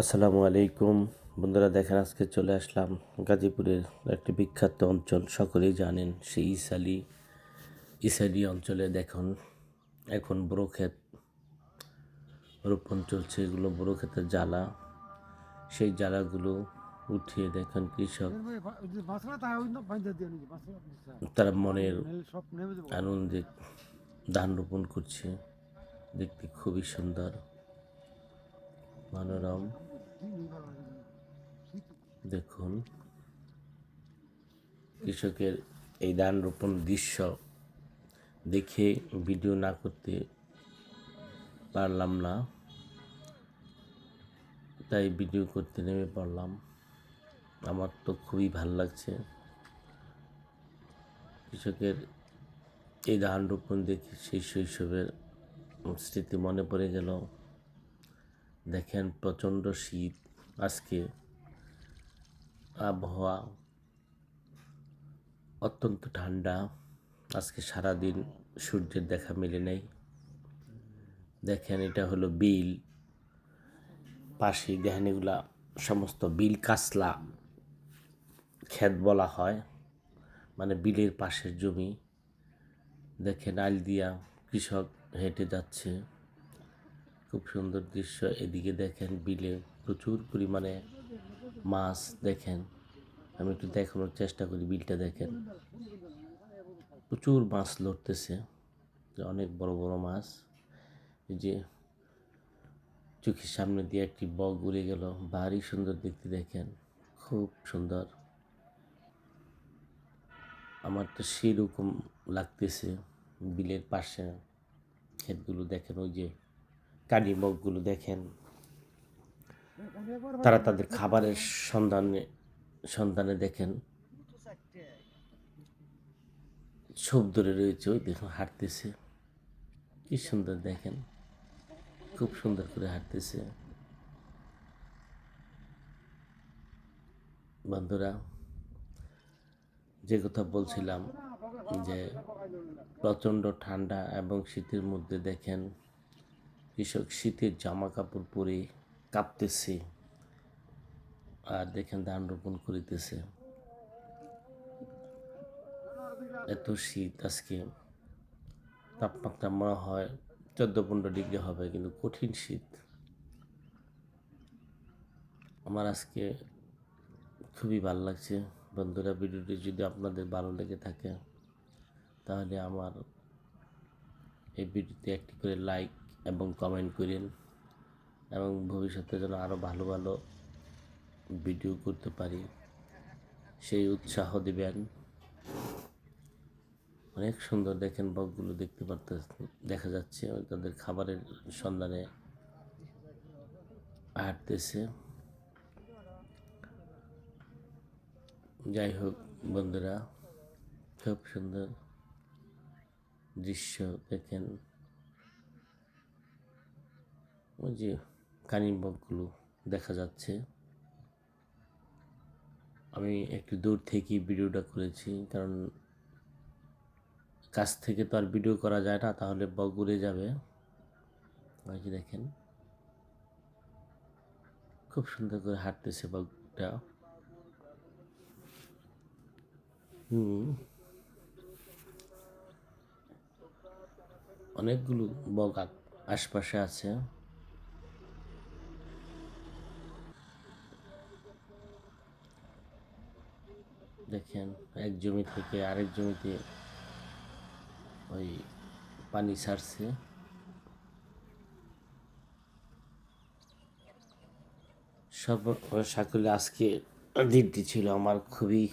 আসসালামু আলাইকুম। বন্ধুরা, দেখেন আজকে চলে আসলাম গাজীপুরের একটি বিখ্যাত অঞ্চল। সকলেই জানেন সেই ইসালি ইসালি অঞ্চলে দেখুন, এখন বড়ো ক্ষেত রোপণ চলছে। এগুলো বড়ো ক্ষেতের জ্বালা। সেই জ্বালাগুলো উঠিয়ে দেখেন কৃষক, তারা মনের আনন্দে ধান রোপণ করছে। দেখতে খুবই সুন্দর। মনোরম। দেখুন, কৃষকের এই ধান রোপণ দৃশ্য দেখে ভিডিও না করতে পারলাম না। তাই ভিডিও করতে নেমে পড়লাম। আমার তো খুবই ভালো লাগছে। কৃষকের এই ধান রোপণ দেখে সেই শৈশবের স্মৃতি মনে পড়ে গেল। দেখেন প্রচণ্ড শীত, আজকে আবহাওয়া অত্যন্ত ঠান্ডা, আজকে সারাদিন সূর্যের দেখা মেলে নেই। দেখেন এটা হলো বিল পাশে দেখেন এগুলা সমস্ত বিল কাসলা ক্ষেত বলা হয় মানে বিলের পাশের জমি। দেখেন আল দিয়া কৃষক হেঁটে যাচ্ছে। খুব সুন্দর দৃশ্য। এদিকে দেখেন বিলে প্রচুর পরিমাণে মাছ দেখেন। আমি একটু দেখানোর চেষ্টা করি বিলটা দেখেন। প্রচুর মাছ লড়তেছে, অনেক বড় বড় মাছ। এই যে চোখের সামনে দিয়ে একটি বক উড়ে গেল, ভারী সুন্দর দেখতে দেখেন, খুব সুন্দর। আমার তো সেরকম লাগতেছে বিলের পাশে। ক্ষেতগুলো দেখেন ওই যে কানিমগগুলো দেখেন। তারা তাদের খাবারের সন্ধানে সন্ধানে দেখেন। সব ধরে রয়েছে, ওই দেখুন হাঁটতেছে। কি সুন্দর দেখেন। খুব সুন্দর করে হাঁটতেছে। বন্ধুরা, যে কথা বলছিলাম যে প্রচণ্ড ঠান্ডা এবং শীতের মধ্যে দেখেন কৃষক শীতের জামা কাপড় পরে কাঁপতেছে আর দেখেন ধান রোপণ করিতেছে। এত শীত আজকে। তাপমাত্রা মনে হয় চোদ্দ পনেরো ডিগ্রি হবে, কিন্তু কঠিন শীত। আমার আজকে খুবই ভালো লাগছে। বন্ধুরা, ভিডিওটি যদি আপনাদের ভালো লেগে থাকে, তাহলে আমার এই ভিডিওতে একটি করে লাইক এবং কমেন্ট করেন এবং ভবিষ্যতে যেন আরও ভালো ভালো ভিডিও করতে পারি। সেই উৎসাহ দিবেন। অনেক সুন্দর দেখেন বকগুলো দেখতে পারতে দেখা যাচ্ছে। তাদের খাবারের সন্ধানে হাঁটতেছে। যাই হোক বন্ধুরা, খুব সুন্দর দৃশ্য দেখেন। ওই যে কানিবকগুলো দেখা যাচ্ছে। আমি একটু দূর থেকেই ভিডিওটা করেছি, কারণ কাছ থেকে তো আর ভিডিও করা যায় না, তাহলে বক উড়ে যাবে। যে দেখেন। খুব সুন্দর করে হাঁটতেছে বকটা হুম। অনেকগুলো বক আশপাশে আছে। দেখেন, এক জমি থেকে আরেক জমিতে ওই পানি ছাড়ছে সব সাকুলে আজকে দিনটি ছিল আমার খুবই